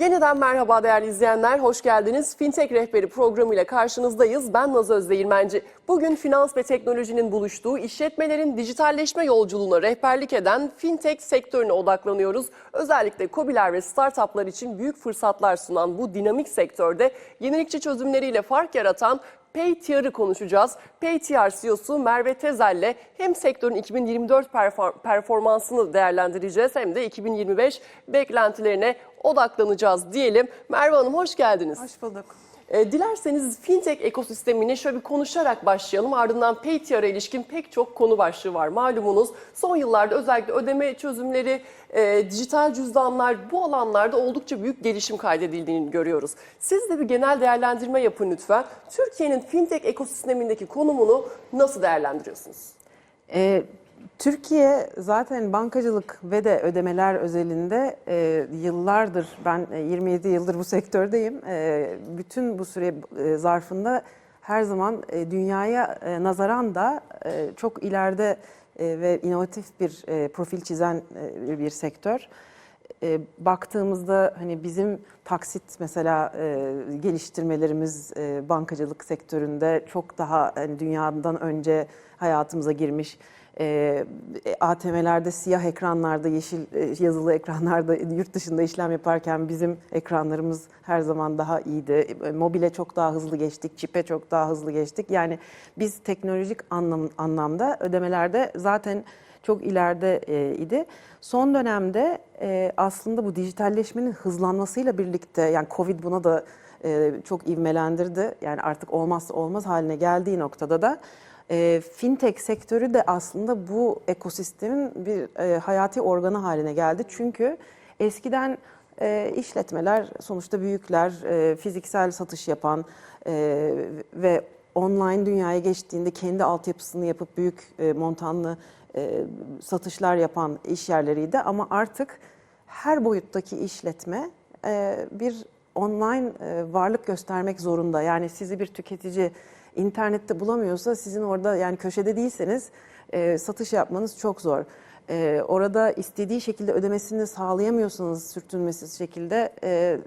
Yeniden merhaba değerli izleyenler, hoş geldiniz. Fintech Rehberi programıyla karşınızdayız. Ben Naz Özdeğirmenci. Bugün finans ve teknolojinin buluştuğu işletmelerin dijitalleşme yolculuğuna rehberlik eden fintech sektörüne odaklanıyoruz. Özellikle KOBİ'ler ve startuplar için büyük fırsatlar sunan bu dinamik sektörde yenilikçi çözümleriyle fark yaratan PayTR'ı konuşacağız. PayTR CEO'su Merve Tezel'le hem sektörün 2024 perfor- performansını değerlendireceğiz hem de 2025 beklentilerine odaklanacağız diyelim. Merve Hanım hoş geldiniz. Hoş bulduk. E, dilerseniz fintech ekosistemini şöyle bir konuşarak başlayalım. Ardından PayTR'a ilişkin pek çok konu başlığı var. Malumunuz son yıllarda özellikle ödeme çözümleri, e, dijital cüzdanlar bu alanlarda oldukça büyük gelişim kaydedildiğini görüyoruz. Siz de bir genel değerlendirme yapın lütfen. Türkiye'nin fintech ekosistemindeki konumunu nasıl değerlendiriyorsunuz? Ee, Türkiye zaten bankacılık ve de ödemeler özelinde e, yıllardır, ben e, 27 yıldır bu sektördeyim. E, bütün bu süre e, zarfında her zaman e, dünyaya e, nazaran da e, çok ileride e, ve inovatif bir e, profil çizen e, bir sektör. E, baktığımızda hani bizim taksit mesela e, geliştirmelerimiz e, bankacılık sektöründe çok daha hani dünyadan önce hayatımıza girmiş. E, ATM'lerde siyah ekranlarda, yeşil e, yazılı ekranlarda yurt dışında işlem yaparken bizim ekranlarımız her zaman daha iyiydi. E, Mobile çok daha hızlı geçtik, çipe çok daha hızlı geçtik. Yani biz teknolojik anlam, anlamda ödemelerde zaten çok ileride e, idi. Son dönemde e, aslında bu dijitalleşmenin hızlanmasıyla birlikte yani Covid buna da e, çok ivmelendirdi. Yani artık olmazsa olmaz haline geldiği noktada da e, fintech sektörü de aslında bu ekosistemin bir e, hayati organı haline geldi. Çünkü eskiden e, işletmeler sonuçta büyükler, e, fiziksel satış yapan e, ve online dünyaya geçtiğinde kendi altyapısını yapıp büyük e, montanlı e, satışlar yapan iş yerleriydi. Ama artık her boyuttaki işletme e, bir online e, varlık göstermek zorunda. Yani sizi bir tüketici internette bulamıyorsa sizin orada yani köşede değilseniz e, satış yapmanız çok zor. E, orada istediği şekilde ödemesini sağlayamıyorsanız sürtünmesiz şekilde e,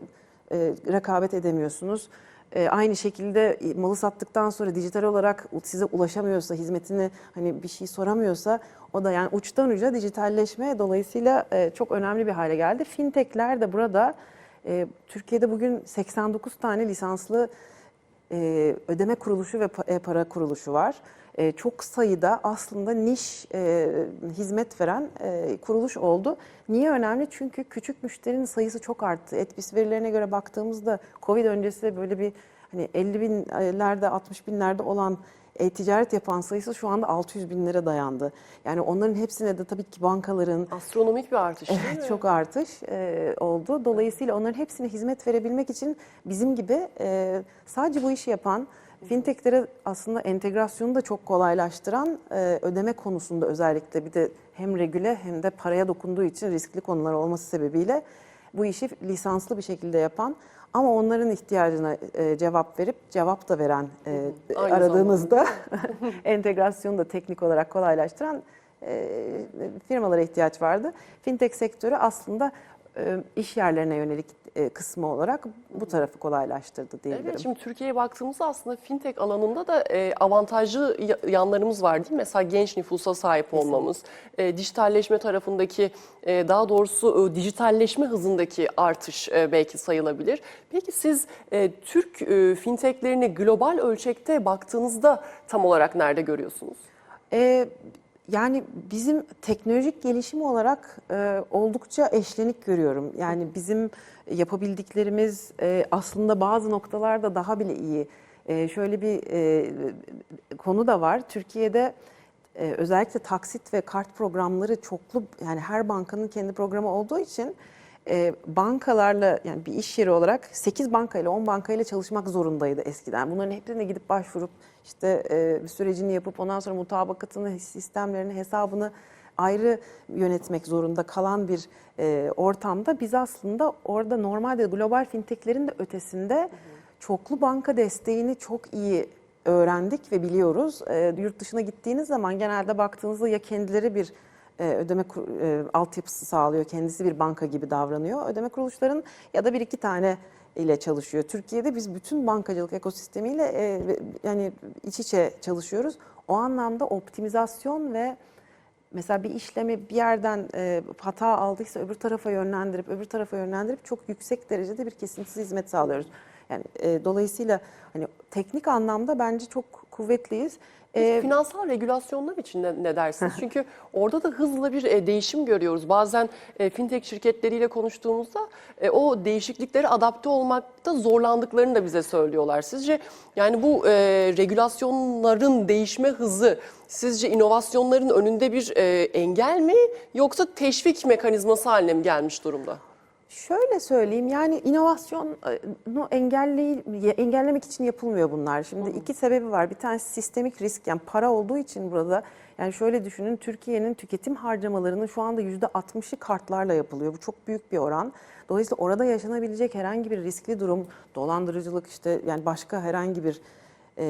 e, rekabet edemiyorsunuz. E, aynı şekilde malı sattıktan sonra dijital olarak size ulaşamıyorsa, hizmetini hani bir şey soramıyorsa o da yani uçtan uca dijitalleşme dolayısıyla e, çok önemli bir hale geldi. Fintech'ler de burada e, Türkiye'de bugün 89 tane lisanslı e, ödeme kuruluşu ve pa- e-para kuruluşu var. E, çok sayıda aslında niş e, hizmet veren e, kuruluş oldu. Niye önemli? Çünkü küçük müşterinin sayısı çok arttı. Etbis verilerine göre baktığımızda Covid öncesi böyle bir hani 50 binlerde 60 binlerde olan e-ticaret yapan sayısı şu anda 600 binlere dayandı. Yani onların hepsine de tabii ki bankaların, Astronomik bir artış değil mi? Çok artış e, oldu. Dolayısıyla onların hepsine hizmet verebilmek için bizim gibi e, sadece bu işi yapan fintechlere aslında entegrasyonu da çok kolaylaştıran e, ödeme konusunda özellikle bir de hem regüle hem de paraya dokunduğu için riskli konular olması sebebiyle bu işi lisanslı bir şekilde yapan ama onların ihtiyacına e, cevap verip cevap da veren e, Aynı aradığınızda entegrasyonu da teknik olarak kolaylaştıran e, firmalara ihtiyaç vardı. Fintech sektörü aslında e, iş yerlerine yönelik e, kısmı olarak bu tarafı kolaylaştırdı diyebilirim. Evet, şimdi Türkiye'ye baktığımızda aslında fintech alanında da e, avantajlı ya- yanlarımız var değil mi? Mesela genç nüfusa sahip olmamız, e, dijitalleşme tarafındaki, e, daha doğrusu e, dijitalleşme hızındaki artış e, belki sayılabilir. Peki siz e, Türk e, fintechlerini global ölçekte baktığınızda tam olarak nerede görüyorsunuz? E, yani bizim teknolojik gelişim olarak e, oldukça eşlenik görüyorum. Yani bizim yapabildiklerimiz e, aslında bazı noktalarda daha bile iyi. E, şöyle bir e, konu da var. Türkiye'de e, özellikle taksit ve kart programları çoklu yani her bankanın kendi programı olduğu için e, bankalarla yani bir iş yeri olarak 8 bankayla 10 bankayla çalışmak zorundaydı eskiden. Bunların hepsine gidip başvurup işte e, sürecini yapıp ondan sonra mutabakatını, sistemlerini, hesabını ayrı yönetmek zorunda kalan bir e, ortamda biz aslında orada normalde global fintechlerin de ötesinde çoklu banka desteğini çok iyi öğrendik ve biliyoruz. E, yurt dışına gittiğiniz zaman genelde baktığınızda ya kendileri bir ödeme kur- e, altyapısı sağlıyor. Kendisi bir banka gibi davranıyor. Ödeme kuruluşların ya da bir iki tane ile çalışıyor. Türkiye'de biz bütün bankacılık ekosistemiyle e, yani iç içe çalışıyoruz. O anlamda optimizasyon ve mesela bir işlemi bir yerden e, hata aldıysa öbür tarafa yönlendirip öbür tarafa yönlendirip çok yüksek derecede bir kesintisiz hizmet sağlıyoruz. Yani e, dolayısıyla hani teknik anlamda bence çok kuvvetliyiz. E, Finansal regülasyonlar için ne, ne dersiniz? Çünkü orada da hızlı bir e, değişim görüyoruz. Bazen e, fintech şirketleriyle konuştuğumuzda e, o değişikliklere adapte olmakta zorlandıklarını da bize söylüyorlar. Sizce yani bu e, regülasyonların değişme hızı sizce inovasyonların önünde bir e, engel mi yoksa teşvik mekanizması haline mi gelmiş durumda? Şöyle söyleyeyim yani inovasyonu engelley, engellemek için yapılmıyor bunlar. Şimdi iki sebebi var. Bir tanesi sistemik risk yani para olduğu için burada yani şöyle düşünün Türkiye'nin tüketim harcamalarının şu anda %60'ı kartlarla yapılıyor. Bu çok büyük bir oran. Dolayısıyla orada yaşanabilecek herhangi bir riskli durum, dolandırıcılık işte yani başka herhangi bir e,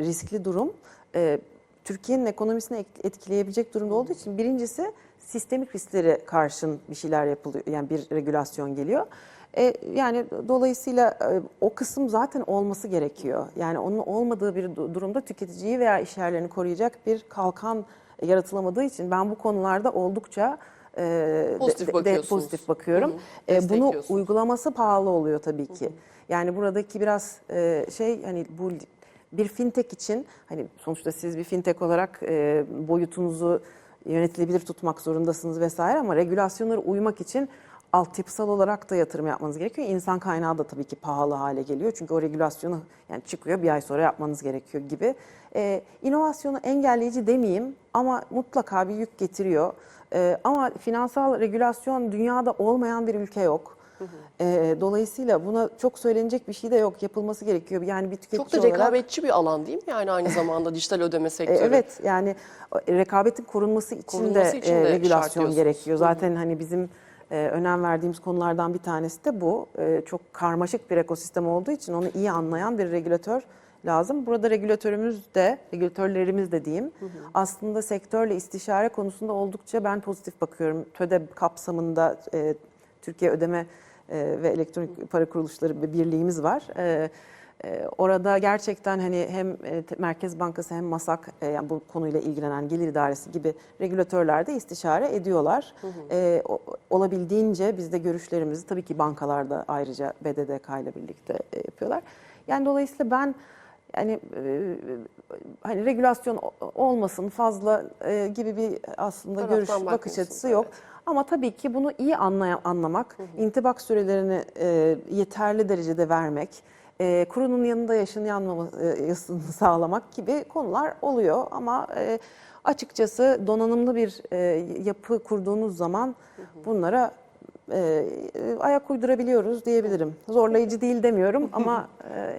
riskli durum e, Türkiye'nin ekonomisini et- etkileyebilecek durumda olduğu için birincisi sistemik risklere karşın bir şeyler yapılıyor. Yani bir regülasyon geliyor. E, yani dolayısıyla e, o kısım zaten olması gerekiyor. Yani onun olmadığı bir du- durumda tüketiciyi veya işyerlerini koruyacak bir kalkan yaratılamadığı için ben bu konularda oldukça e, Pozitif de- de- pozitif bakıyorum. Hı hı. E, bunu uygulaması pahalı oluyor tabii ki. Yani buradaki biraz e, şey hani bu bir fintech için hani sonuçta siz bir fintech olarak e, boyutunuzu yönetilebilir tutmak zorundasınız vesaire ama regülasyonlara uymak için altyapısal olarak da yatırım yapmanız gerekiyor. İnsan kaynağı da tabii ki pahalı hale geliyor. Çünkü o regülasyonu yani çıkıyor bir ay sonra yapmanız gerekiyor gibi. E, inovasyonu engelleyici demeyeyim ama mutlaka bir yük getiriyor. E, ama finansal regülasyon dünyada olmayan bir ülke yok. E, dolayısıyla buna çok söylenecek bir şey de yok. Yapılması gerekiyor. Yani bir tüketici Çok da olarak... rekabetçi bir alan değil mi yani aynı zamanda dijital ödeme E, sektörü? Evet yani o, rekabetin korunması için Korunması de için e, de şart regülasyon gerekiyor. Zaten hani bizim e, önem verdiğimiz konulardan bir tanesi de bu. E, çok karmaşık bir ekosistem olduğu için onu iyi anlayan bir regülatör lazım. Burada regülatörümüz de, regülatörlerimiz de diyeyim. Aslında sektörle istişare konusunda oldukça ben pozitif bakıyorum. TÖDEB kapsamında e, Türkiye Ödeme e, ve Elektronik Para Kuruluşları bir birliğimiz var. E, ee, Orada gerçekten hani hem e, Merkez Bankası hem MASAK e, yani bu konuyla ilgilenen Gelir İdaresi gibi regülatörler de istişare ediyorlar. Ee, o- olabildiğince biz de görüşlerimizi tabii ki bankalarda ayrıca BDDK ile birlikte e, yapıyorlar. Yani dolayısıyla ben yani e, hani regülasyon olmasın fazla e, gibi bir aslında Taraftan görüş bakış açısı yok. evet. Ama tabii ki bunu iyi anlaya, anlamak, intibak sürelerini e, yeterli derecede vermek, e, kurunun yanında yaşın yanmamasını sağlamak gibi konular oluyor. Ama e, açıkçası donanımlı bir e, yapı kurduğunuz zaman bunlara e, e, ayak uydurabiliyoruz diyebilirim. Zorlayıcı değil demiyorum ama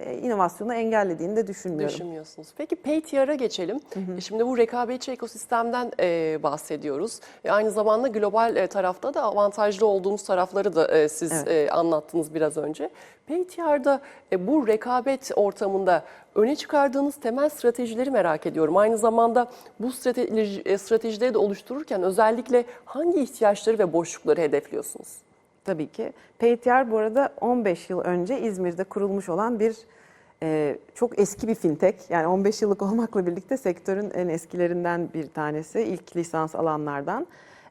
e, inovasyonu engellediğini de düşünmüyorum. Düşünmüyorsunuz. Peki PayTR'a geçelim. E, Şimdi bu rekabetçi ekosistemden e, bahsediyoruz. E, aynı zamanda global e, tarafta da avantajlı olduğumuz tarafları da e, siz Evet. e, anlattınız biraz önce. PayTR'da e, bu rekabet ortamında öne çıkardığınız temel stratejileri merak ediyorum. Aynı zamanda bu strateji, e, stratejileri de oluştururken özellikle hangi ihtiyaçları ve boşlukları hedefliyorsunuz? Tabii ki. PayTR bu arada 15 yıl önce İzmir'de kurulmuş olan bir e, çok eski bir fintech. Yani 15 yıllık olmakla birlikte sektörün en eskilerinden bir tanesi. ilk lisans alanlardan.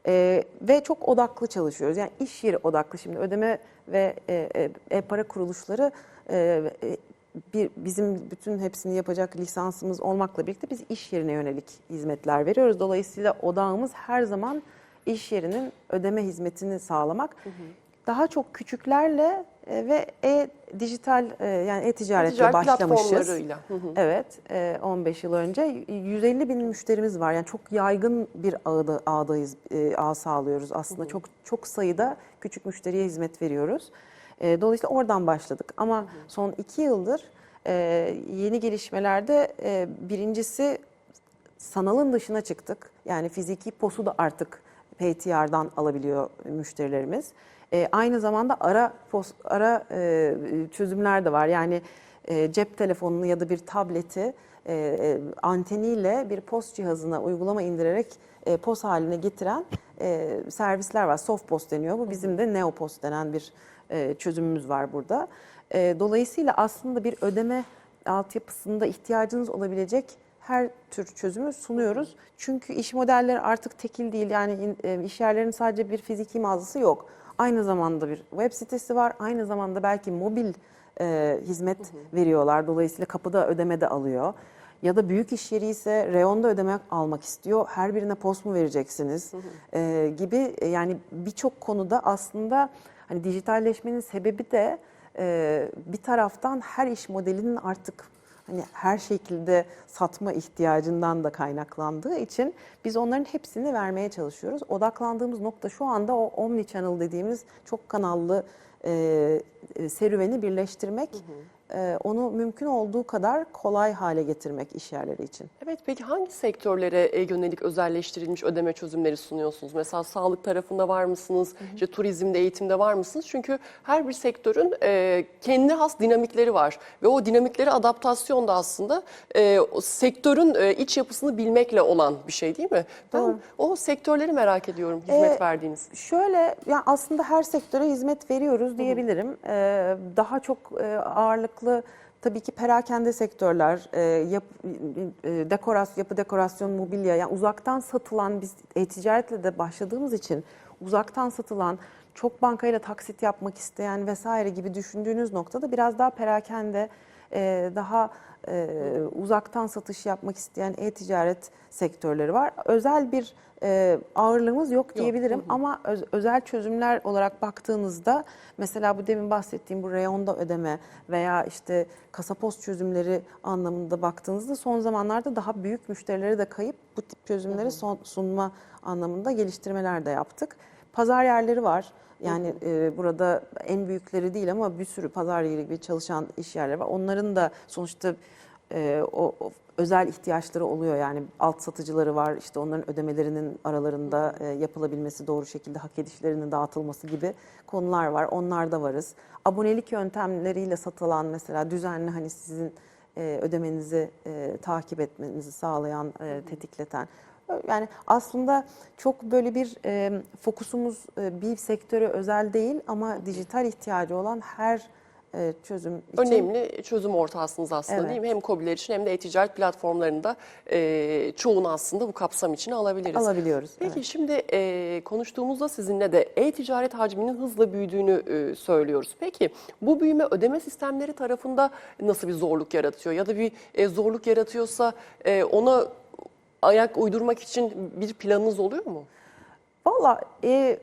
E, ve çok odaklı çalışıyoruz. Yani iş yeri odaklı şimdi ödeme ve e, e, e-para kuruluşları e, e, bir bizim bütün hepsini yapacak lisansımız olmakla birlikte biz iş yerine yönelik hizmetler veriyoruz. Dolayısıyla odağımız her zaman iş yerinin ödeme hizmetini sağlamak. Daha çok küçüklerle e, ve e-dijital e, yani e-ticaretle Ticaret başlamışız. platformlarıyla. Hı hı. Evet, e, 15 yıl önce 150 bin müşterimiz var. Yani çok yaygın bir ağda, ağdayız, e, ağ sağlıyoruz aslında. Çok çok sayıda küçük müşteriye hizmet veriyoruz. E, Dolayısıyla oradan başladık. Ama son iki yıldır e, yeni gelişmelerde e, birincisi sanalın dışına çıktık. Yani fiziki posu da artık PTR'dan alabiliyor müşterilerimiz. E, aynı zamanda ara pos, ara e, çözümler de var. Yani e, cep telefonunu ya da bir tableti e, e, anteniyle bir POS cihazına uygulama indirerek e, POS haline getiren e, servisler var. Soft POS deniyor. Bu bizim de NeoPOS denen bir e, çözümümüz var burada. E, dolayısıyla aslında bir ödeme altyapısında ihtiyacınız olabilecek her tür çözümü sunuyoruz. Çünkü iş modelleri artık tekil değil. Yani e, iş yerlerinin sadece bir fiziki mağazası yok. Aynı zamanda bir web sitesi var. Aynı zamanda belki mobil e, hizmet veriyorlar. Dolayısıyla kapıda ödeme de alıyor. Ya da büyük iş yeri ise reyonda ödeme almak istiyor. Her birine post mu vereceksiniz e, gibi e, yani birçok konuda aslında hani dijitalleşmenin sebebi de e, bir taraftan her iş modelinin artık hani her şekilde satma ihtiyacından da kaynaklandığı için biz onların hepsini vermeye çalışıyoruz. Odaklandığımız nokta şu anda o omni channel dediğimiz çok kanallı e, serüveni birleştirmek, e, onu mümkün olduğu kadar kolay hale getirmek iş yerleri için. Evet peki hangi sektörlere e, yönelik özelleştirilmiş ödeme çözümleri sunuyorsunuz? Mesela sağlık tarafında var mısınız? İşte turizmde, eğitimde var mısınız? Çünkü her bir sektörün e, kendi has dinamikleri var ve o dinamikleri adaptasyon da aslında e, sektörün e, iç yapısını bilmekle olan bir şey değil mi? Ben Doğru. o sektörleri merak ediyorum hizmet Ee, verdiğiniz. Şöyle, yani aslında her sektöre hizmet veriyoruz diyebilirim. Ee, daha çok e, ağırlıklı tabii ki perakende sektörler, e, yap, e, dekorasyon, yapı dekorasyon, mobilya, yani uzaktan satılan biz e-ticaretle de başladığımız için uzaktan satılan çok bankayla taksit yapmak isteyen vesaire gibi düşündüğünüz noktada biraz daha perakende, e, daha e, uzaktan satış yapmak isteyen e-ticaret sektörleri var. Özel bir e, ağırlığımız yok diyebilirim ama öz- özel çözümler olarak baktığınızda mesela bu demin bahsettiğim bu reyonda ödeme veya işte kasapost çözümleri anlamında baktığınızda son zamanlarda daha büyük müşterilere de kayıp bu tip çözümleri son- sunma anlamında geliştirmeler de yaptık. Pazar yerleri var. Yani e, burada en büyükleri değil ama bir sürü pazar yeri gibi çalışan iş yerleri var. Onların da sonuçta e, o, o özel ihtiyaçları oluyor. Yani alt satıcıları var. İşte onların ödemelerinin aralarında e, yapılabilmesi, doğru şekilde hak edişlerinin dağıtılması gibi konular var. Onlarda varız. Abonelik yöntemleriyle satılan mesela düzenli hani sizin e, ödemenizi e, takip etmenizi sağlayan, e, tetikleten yani aslında çok böyle bir e, fokusumuz e, bir sektöre özel değil ama dijital ihtiyacı olan her e, çözüm için Önemli çözüm ortağısınız aslında Evet. değil mi? Hem KOBİ'ler için hem de e-ticaret platformlarında e, çoğunu aslında bu kapsam için alabiliriz. alabiliyoruz. Peki evet. şimdi e, konuştuğumuzda sizinle de e-ticaret hacminin hızla büyüdüğünü e, söylüyoruz. Peki bu büyüme ödeme sistemleri tarafında nasıl bir zorluk yaratıyor? Ya da bir e, zorluk yaratıyorsa e, ona ayak uydurmak için bir planınız oluyor mu? Valla e,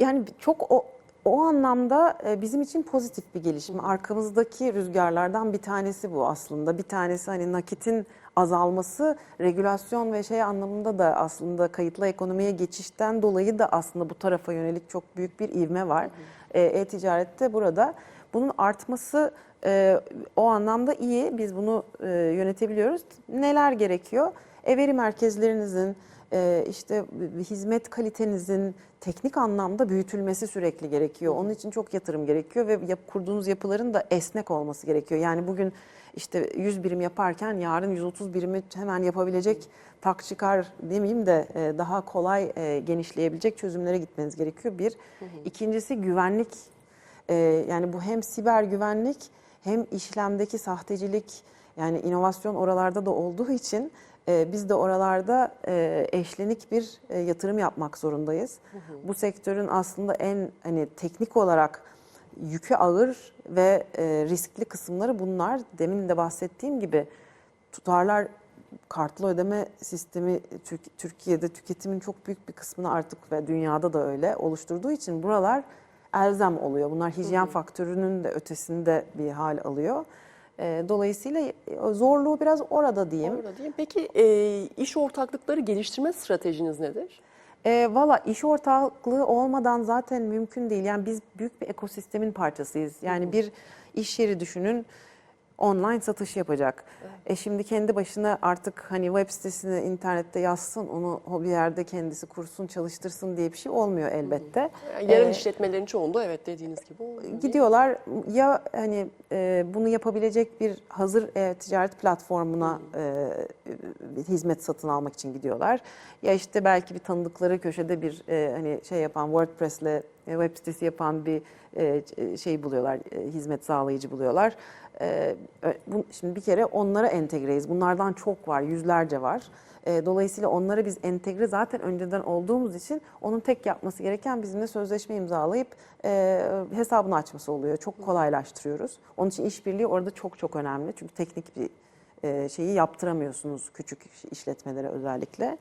yani çok o, o anlamda e, bizim için pozitif bir gelişme. Arkamızdaki rüzgarlardan bir tanesi bu aslında. Bir tanesi hani nakitin azalması, regülasyon ve şey anlamında da aslında kayıtlı ekonomiye geçişten dolayı da aslında bu tarafa yönelik çok büyük bir ivme var. E, E-ticarette burada. Bunun artması e, o anlamda iyi. Biz bunu e, yönetebiliyoruz. Neler gerekiyor? E, veri merkezlerinizin, e, işte hizmet kalitenizin teknik anlamda büyütülmesi sürekli gerekiyor. Onun için çok yatırım gerekiyor ve yap, kurduğunuz yapıların da esnek olması gerekiyor. Yani bugün işte 100 birim yaparken yarın 130 birimi hemen yapabilecek tak çıkar demeyeyim de e, daha kolay e, genişleyebilecek çözümlere gitmeniz gerekiyor. Bir. İkincisi güvenlik. Yani bu hem siber güvenlik hem işlemdeki sahtecilik yani inovasyon oralarda da olduğu için e, biz de oralarda e, eşlenik bir e, yatırım yapmak zorundayız. Bu sektörün aslında en hani teknik olarak yükü ağır ve e, riskli kısımları bunlar. Demin de bahsettiğim gibi tutarlar kartlı ödeme sistemi Türk- Türkiye'de tüketimin çok büyük bir kısmını artık ve dünyada da öyle oluşturduğu için buralar elzem oluyor. Bunlar hijyen faktörünün de ötesinde bir hal alıyor. E, Dolayısıyla e, zorluğu biraz orada diyeyim. Orada mi? Peki e, iş ortaklıkları geliştirme stratejiniz nedir? E, Valla iş ortaklığı olmadan zaten mümkün değil. Yani biz büyük bir ekosistemin parçasıyız. Yani bir iş yeri düşünün. Online satış yapacak. E şimdi kendi başına artık hani web sitesini internette yazsın, onu o bir yerde kendisi kursun, çalıştırsın diye bir şey olmuyor elbette. Yani yerel Ee, işletmelerin çoğunda evet dediğiniz gibi oluyor. gidiyorlar ya hani e, bunu yapabilecek bir hazır e, ticaret platformuna e, hizmet satın almak için gidiyorlar. Ya işte belki bir tanıdıkları köşede bir e, hani şey yapan WordPress'le e, web sitesi yapan bir e, ç- şey buluyorlar, e, hizmet sağlayıcı buluyorlar. E, bu, şimdi bir kere onlara entegreyiz. Bunlardan çok var, yüzlerce var. E, Dolayısıyla onlara biz entegre zaten önceden olduğumuz için onun tek yapması gereken bizimle sözleşme imzalayıp e, hesabını açması oluyor. Çok kolaylaştırıyoruz. Onun için işbirliği orada çok çok önemli. Çünkü teknik bir e, şeyi yaptıramıyorsunuz küçük işletmelere özellikle.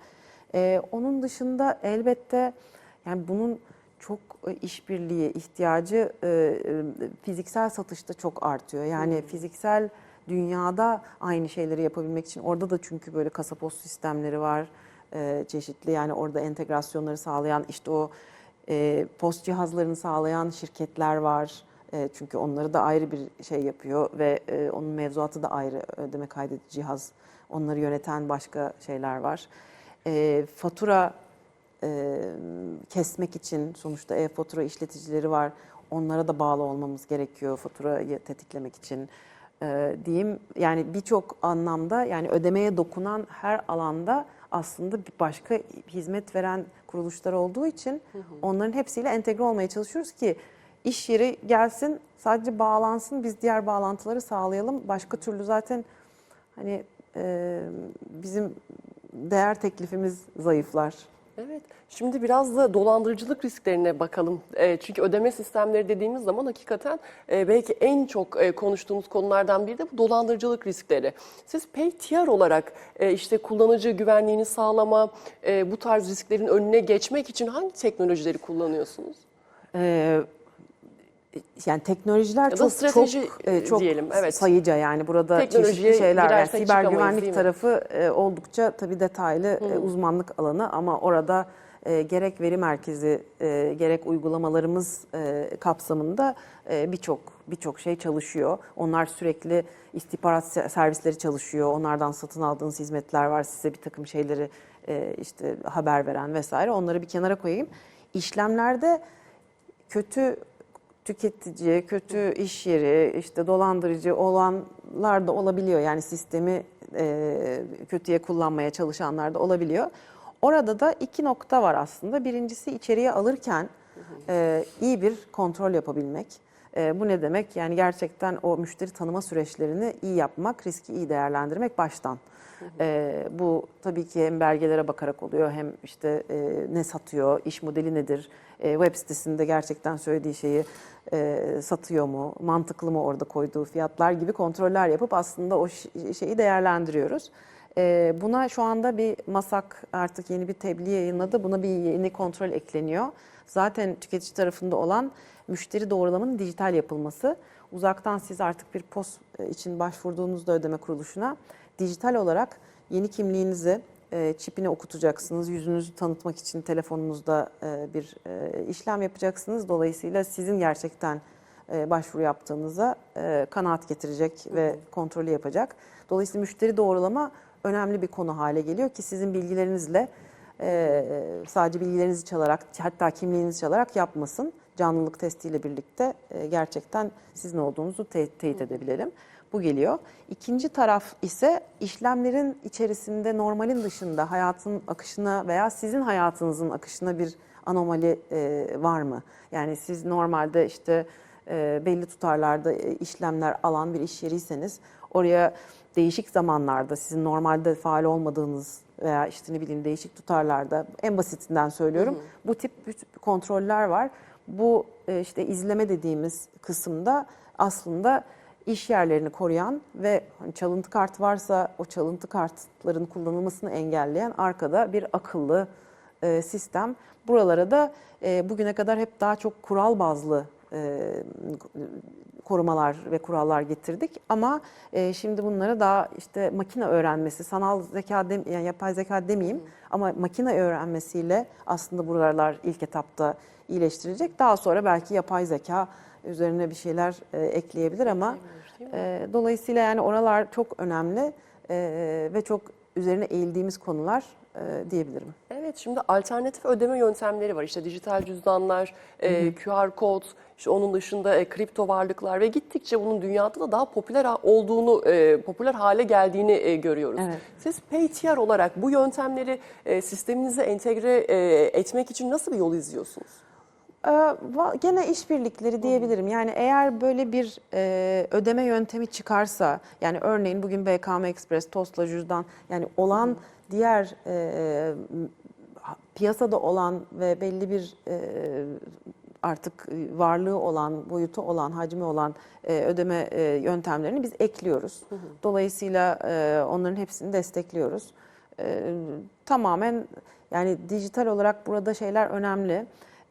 E, onun dışında elbette yani bunun çok e, işbirliği ihtiyacı e, e, fiziksel satışta çok artıyor. Yani fiziksel dünyada aynı şeyleri yapabilmek için orada da çünkü böyle kasa post sistemleri var e, çeşitli yani orada entegrasyonları sağlayan işte o e, post cihazlarını sağlayan şirketler var. E, çünkü onları da ayrı bir şey yapıyor ve e, onun mevzuatı da ayrı ödeme kaydedici cihaz. Onları yöneten başka şeyler var. E, fatura e, kesmek için sonuçta e-fatura işleticileri var. Onlara da bağlı olmamız gerekiyor faturayı tetiklemek için. E, diyeyim yani birçok anlamda yani ödemeye dokunan her alanda aslında bir başka hizmet veren kuruluşlar olduğu için onların hepsiyle entegre olmaya çalışıyoruz ki iş yeri gelsin sadece bağlansın biz diğer bağlantıları sağlayalım. Başka türlü zaten hani e, bizim değer teklifimiz zayıflar. Evet. Şimdi biraz da dolandırıcılık risklerine bakalım. E, çünkü ödeme sistemleri dediğimiz zaman hakikaten e, belki en çok e, konuştuğumuz konulardan biri de bu dolandırıcılık riskleri. Siz PayTR olarak e, işte kullanıcı güvenliğini sağlama, e, bu tarz risklerin önüne geçmek için hangi teknolojileri kullanıyorsunuz? Ee, yani teknolojiler Ya çok çok e, çok diyelim, evet. sayıca yani burada Teknolojiye çeşitli şeyler var. Siber güvenlik tarafı e, oldukça tabii detaylı e, uzmanlık alanı ama orada e, gerek veri merkezi e, gerek uygulamalarımız e, kapsamında e, birçok birçok şey çalışıyor. Onlar sürekli istihbarat se- servisleri çalışıyor. Onlardan satın aldığınız hizmetler var. Size bir takım şeyleri e, işte haber veren vesaire. Onları bir kenara koyayım. İşlemlerde kötü tüketici, kötü iş yeri, işte dolandırıcı olanlar da olabiliyor. Yani sistemi e, kötüye kullanmaya çalışanlar da olabiliyor. Orada da iki nokta var aslında. Birincisi içeriye alırken e, iyi bir kontrol yapabilmek. E, bu ne demek? Yani gerçekten o müşteri tanıma süreçlerini iyi yapmak, riski iyi değerlendirmek baştan. E, bu tabii ki hem belgelere bakarak oluyor hem işte e, ne satıyor, iş modeli nedir, web sitesinde gerçekten söylediği şeyi e, satıyor mu, mantıklı mı orada koyduğu fiyatlar gibi kontroller yapıp aslında o şeyi değerlendiriyoruz. E, buna şu anda bir MASAK artık yeni bir tebliğ yayınladı. Buna bir yeni kontrol ekleniyor. Zaten tüketici tarafında olan müşteri doğrulamanın dijital yapılması. Uzaktan siz artık bir POS için başvurduğunuzda ödeme kuruluşuna dijital olarak yeni kimliğinizi e, çipine okutacaksınız. Yüzünüzü tanıtmak için telefonunuzda e, bir e, işlem yapacaksınız. Dolayısıyla sizin gerçekten e, başvuru yaptığınıza e, kanaat getirecek ve kontrolü yapacak. Dolayısıyla müşteri doğrulama önemli bir konu hale geliyor ki sizin bilgilerinizle e, sadece bilgilerinizi çalarak hatta kimliğinizi çalarak yapmasın. Canlılık testiyle birlikte e, gerçekten sizin olduğunuzu te- teyit edebilelim. Bu geliyor. İkinci taraf ise işlemlerin içerisinde normalin dışında hayatın akışına veya sizin hayatınızın akışına bir anomali e, var mı? Yani siz normalde işte e, belli tutarlarda e, işlemler alan bir iş yeriyseniz oraya değişik zamanlarda sizin normalde faal olmadığınız veya işte ne bileyim değişik tutarlarda en basitinden söylüyorum bu tip kontroller var. Bu e, işte izleme dediğimiz kısımda aslında iş yerlerini koruyan ve hani çalıntı kart varsa o çalıntı kartların kullanılmasını engelleyen arkada bir akıllı e, sistem. Buralara da e, bugüne kadar hep daha çok kural bazlı e, korumalar ve kurallar getirdik. Ama e, şimdi bunları daha işte makine öğrenmesi, sanal zeka, dem- yani yapay zeka demeyeyim ama makine öğrenmesiyle aslında buralar ilk etapta iyileştirilecek. Daha sonra belki yapay zeka üzerine bir şeyler e, ekleyebilir ama e, dolayısıyla yani oralar çok önemli e, ve çok üzerine eğildiğimiz konular e, diyebilirim. Evet şimdi alternatif ödeme yöntemleri var. İşte dijital cüzdanlar, e, QR kod, işte onun dışında e, kripto varlıklar ve gittikçe bunun dünyada da daha popüler olduğunu, e, popüler hale geldiğini e, görüyoruz. Evet. Siz PayTR olarak bu yöntemleri e, sisteminize entegre e, etmek için nasıl bir yol izliyorsunuz? Ee, Gene işbirlikleri diyebilirim. Yani eğer böyle bir e, ödeme yöntemi çıkarsa, yani örneğin bugün BKM Express, Tosla cüzdan, yani olan diğer e, piyasada olan ve belli bir e, artık varlığı olan, boyutu olan, hacmi olan e, ödeme e, yöntemlerini biz ekliyoruz. Dolayısıyla e, onların hepsini destekliyoruz. E, tamamen yani dijital olarak burada şeyler önemli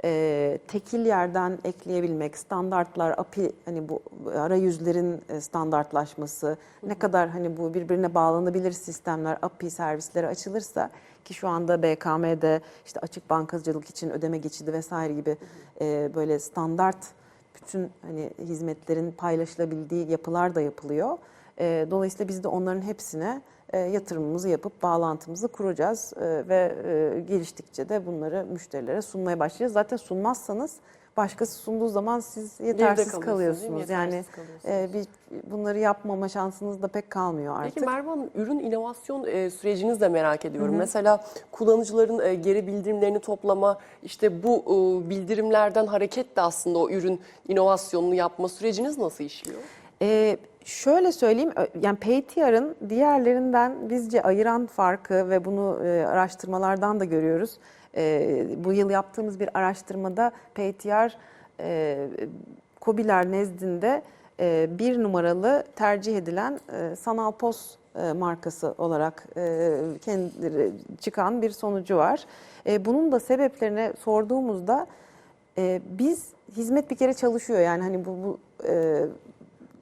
e, tekil yerden ekleyebilmek, standartlar, API hani bu arayüzlerin e, standartlaşması, ne kadar hani bu birbirine bağlanabilir sistemler, API servisleri açılırsa ki şu anda BKM'de işte açık bankacılık için ödeme geçidi vesaire gibi e, böyle standart bütün hani hizmetlerin paylaşılabildiği yapılar da yapılıyor. E, dolayısıyla biz de onların hepsine yatırımımızı yapıp bağlantımızı kuracağız e, ve e, geliştikçe de bunları müşterilere sunmaya başlayacağız. Zaten sunmazsanız başkası sunduğu zaman siz yetersiz kalıyorsunuz. Yani e, bir, bunları yapmama şansınız da pek kalmıyor artık. Peki Merve Hanım, ürün inovasyon e, sürecinizi de merak ediyorum. Mesela kullanıcıların e, geri bildirimlerini toplama, işte bu e, bildirimlerden hareketle aslında o ürün inovasyonunu yapma süreciniz nasıl işliyor? Ee, şöyle söyleyeyim, yani PayTR'ın diğerlerinden bizce ayıran farkı ve bunu e, araştırmalardan da görüyoruz. E, bu yıl yaptığımız bir araştırmada PayTR e, COBİ'ler nezdinde e, bir numaralı tercih edilen e, sanal pos e, markası olarak e, kendileri çıkan bir sonucu var. E, bunun da sebeplerini sorduğumuzda e, biz hizmet bir kere çalışıyor yani hani bu, bu e,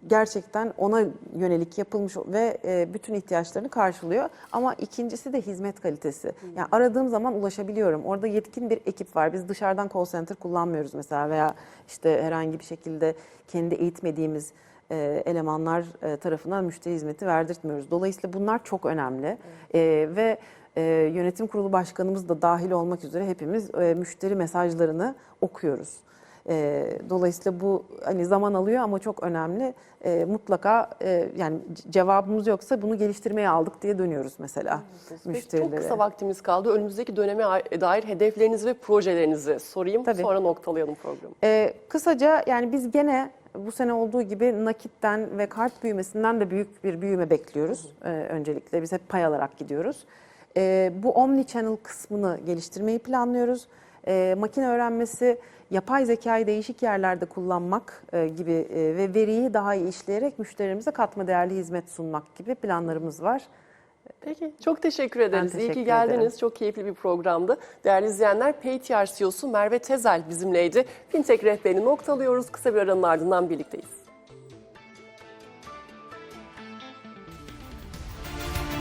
gerçekten ona yönelik yapılmış ve e, bütün ihtiyaçlarını karşılıyor. Ama ikincisi de hizmet kalitesi. Yani aradığım zaman ulaşabiliyorum. Orada yetkin bir ekip var. Biz dışarıdan call center kullanmıyoruz mesela veya işte herhangi bir şekilde kendi eğitmediğimiz e, elemanlar e, tarafından müşteri hizmeti verdirtmiyoruz. Dolayısıyla bunlar çok önemli E, ve e, yönetim kurulu başkanımız da dahil olmak üzere hepimiz e, müşteri mesajlarını okuyoruz. E, dolayısıyla bu hani zaman alıyor ama çok önemli. E, mutlaka e, yani cevabımız yoksa bunu geliştirmeye aldık diye dönüyoruz mesela Peki, müşterilere. çok kısa vaktimiz kaldı. Önümüzdeki döneme dair hedeflerinizi ve projelerinizi sorayım. Tabii. Sonra noktalayalım programı. Ee, kısaca yani biz gene bu sene olduğu gibi nakitten ve kart büyümesinden de büyük bir büyüme bekliyoruz. Ee, öncelikle biz hep pay alarak gidiyoruz. Ee, bu omni channel kısmını geliştirmeyi planlıyoruz. Ee, makine öğrenmesi, yapay zekayı değişik yerlerde kullanmak e, gibi e, ve veriyi daha iyi işleyerek müşterilerimize katma değerli hizmet sunmak gibi planlarımız var. Peki çok teşekkür ederiz. İyi teşekkür ki geldiniz. ederim. Çok keyifli bir programdı. Değerli izleyenler PayTR CEO'su Merve Tezel bizimleydi. Fintech rehberini noktalıyoruz. Kısa bir aranın ardından birlikteyiz.